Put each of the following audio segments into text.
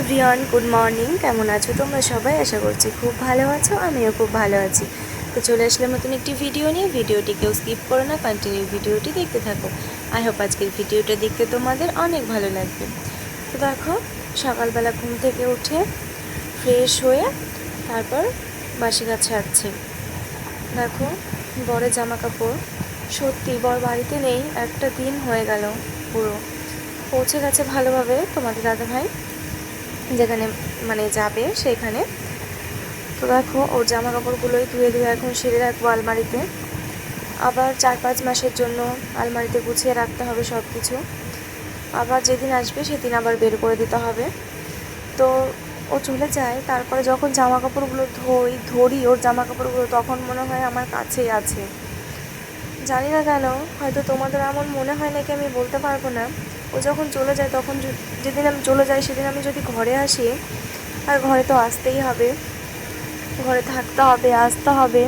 Everyone, good morning. কেমন আছো তোমরা সবাই? আশা করছি খুব ভালো আছো, আমিও খুব ভালো আছি। তো চলে আসলাম নতুন একটি ভিডিও নিয়ে। ভিডিওটি কেউ স্কিপ করো না কন্টিনিউ ভিডিওটি দেখতে থাকো। আই হোপ আজকের ভিডিওটা দেখতে তোমাদের অনেক ভালো লাগবে। তো দেখো, সকালবেলা ঘুম থেকে উঠে ফ্রেশ হয়ে তারপর বাসি গাছ ছাড়ছি দেখো, বরের জামা কাপড় সত্যি বর বাড়িতে নেই, একটা দিন হয়ে গেল পুরো। পৌঁছে গেছে ভালোভাবে তোমাদের দাদা ভাই যেখানে মানে যাবে সেখানে। তো দেখো, ওর জামা কাপড়গুলোই ধুয়ে ধুয়ে এখন সেরে রাখব আলমারিতে। আবার চার পাঁচ মাসের জন্য আলমারিতে গুছিয়ে রাখতে হবে সব কিছু আবার যেদিন আসবে সেদিন আবার বের করে দিতে হবে। তো ও চলে যায়, তারপরে যখন জামা কাপড়গুলো ধোই, ধরি, ওর জামা কাপড়গুলো তখন মনে হয় আমার কাছেই আছে। জানি না কেন, হয়তো তোমাদের এমন মনে হয় নাকি আমি বলতে পারব না। ও যখন চলে যায়, তখন যেদিন আমি চলে যাই, সেদিন আমি যদি ঘরে আসি, আর ঘরে তো আসতেই হবে। ঘরে থাকতে হবে, আসতে হবে।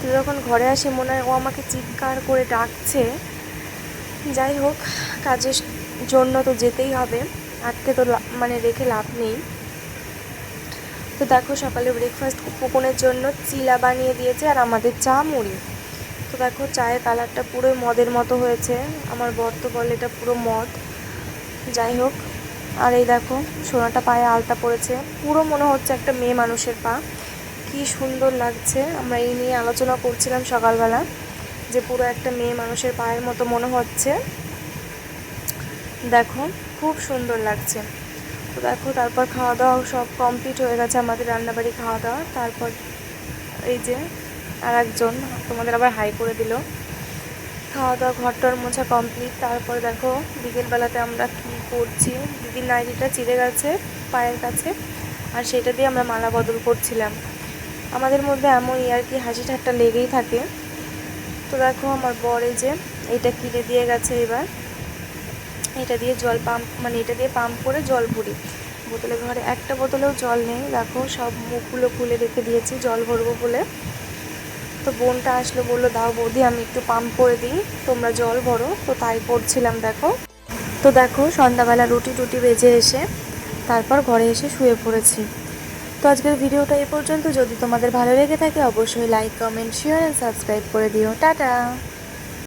তো যখন ঘরে আসি, মনে হয় ও আমাকে চিৎকার করে ডাকছে। যাই হোক, কাজের জন্য তো যেতেই হবে। আটকে তো মানে রেখে লাভ নেই। তো দেখো, সকালে ব্রেকফাস্ট কুপনের জন্য চিলা বানিয়ে দিয়েছে আর আমাদের চা মুড়ি। দেখো, চায়ের কালারটা পুরো মদের মতো হয়েছে। আমার বর তো বলে এটা পুরো মদ। যাই হোক, আর এই দেখো, সোনাটা পায়ে আলতা পড়েছে। পুরো মনে হচ্ছে একটা মেয়ে মানুষের পা। কি সুন্দর লাগছে। আমরা এই নিয়ে আলোচনা করছিলাম সকালবেলা যে পুরো একটা মেয়ে মানুষের পায়ের মতো মনে হচ্ছে। দেখো, খুব সুন্দর লাগছে। তো দেখো, তারপর খাওয়া দাওয়া সব কমপ্লিট হয়ে গেছে আমাদের রান্নাবাড়ি খাওয়া দাওয়া। তারপর এই যে আর একজন তোমাদের আবার হাই করে দিল। খাওয়া দাওয়া ঘরটার মোছা কমপ্লিট তারপরে দেখো, বিকেলবেলাতে আমরা কী করছি? দিদির নাইটিটা চিড়ে গেছে পায়ের কাছে, আর সেটা দিয়ে আমরা মালা বদল করছিলাম। আমাদের মধ্যে এমন ইয়ার কি হাসি ঠাট্টা লেগেই থাকে। তো দেখো আমার বর যে এইটা কিনে দিয়ে গেছে এবার। এটা দিয়ে জল পাম্প মানে এটা দিয়ে পাম্প করে জল ভরি। বোতলে ঘরে একটা বোতলেও জল নেই। দেখো সব মুখগুলো খুলে রেখে দিয়েছি, জল ভরবো বলে। তো বোনটা আসলো, বলল, দাও বৌদি, আমি একটু পাম্প করে দিই, তোমরা জল ভরো। তো তাই পড়ছিলাম, দেখো। তো দেখো, সন্ধ্যাবেলা রুটি টুটি বেজে এসে তারপর ঘরে এসে শুয়ে পড়েছি। তো আজকের ভিডিওটা এ পর্যন্ত। যদি তোমাদের ভালো লেগে থাকে, অবশ্যই like comment share and subscribe করে দিও। টাটা!